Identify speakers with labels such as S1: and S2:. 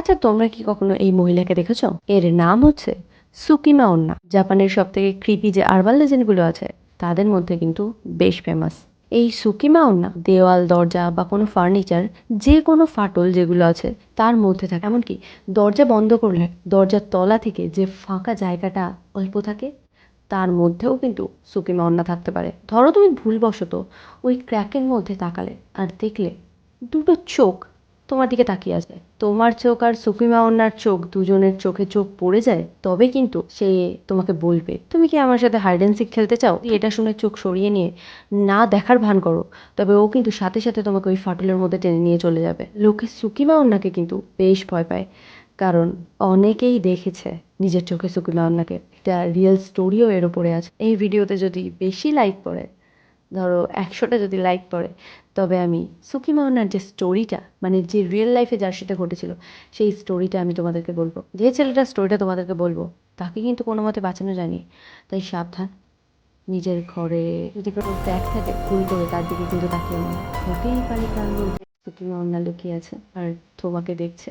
S1: আচ্ছা তোমরা কি কখনো এই মহিলাকে দেখেছ? এর নাম হচ্ছে সুকিমা ওন্না। জাপানের সব থেকে কৃপি যে আরবাল লেজেন্ডগুলো আছে, তাদের মধ্যে কিন্তু বেশ ফেমাস এই সুকিমা ওন্না দেওয়াল, দরজা বা কোনো ফার্নিচার যে কোনো ফাটল যেগুলো আছে, তার মধ্যে থাকে। এমনকি দরজা বন্ধ করলে দরজার তলা থেকে যে ফাঁকা জায়গাটা অল্প থাকে, তার মধ্যেও কিন্তু সুকিমা ওন্না থাকতে পারে। ধরো তুমি ভুলবশত ওই ক্র্যাকের মধ্যে তাকালে আর দেখলে দুটো চোখ তোমার দিকে তাকিয়ে আছে। তোমার চোখ আর সুকিমা ওনার চোখ দুজনের চোখে চোখ পড়ে যায়, তবে কিন্তু সে তোমাকে বলবে, তুমি কি আমার সাথে হাইড অ্যান্ড সিক খেলতে চাও? এটা শুনে চোখ সরিয়ে নিয়ে না দেখার ভান করো, তবে ও কিন্তু সাথে সাথে তোমাকে ওই ফাটলের মধ্যে টেনে নিয়ে চলে যাবে। লোকে সুকিমা ওনাকে কিন্তু বেশ ভয় পায়, কারণ অনেকেই দেখেছে নিজের চোখে সুকিমা ওনাকে এটা রিয়েল স্টোরিও এর উপরে আছে। এই ভিডিওতে যদি বেশি লাইক পড়ে ধরো একশোটা যদি লাইক পড়ে তবে আমি সুকিমা ওনার যে স্টোরিটা মানে যে রিয়েল লাইফে যার সাথে ঘটেছিল, সেই স্টোরিটা আমি তোমাদেরকে বলব। যে ছেলেটার স্টোরিটা তোমাদেরকে বলব, তাকে কিন্তু কোনো মতে বাঁচানো যায়নি। তাই সাবধান, নিজের ঘরে যদি কোনো ব্যাগ থাকে ভুল করে তার দিকে কিন্তু তাকিয়ে না। হতেই পারে কারণ সুকিমা ওনার লুকিয়ে আছে, আর তোমাকে দেখছে।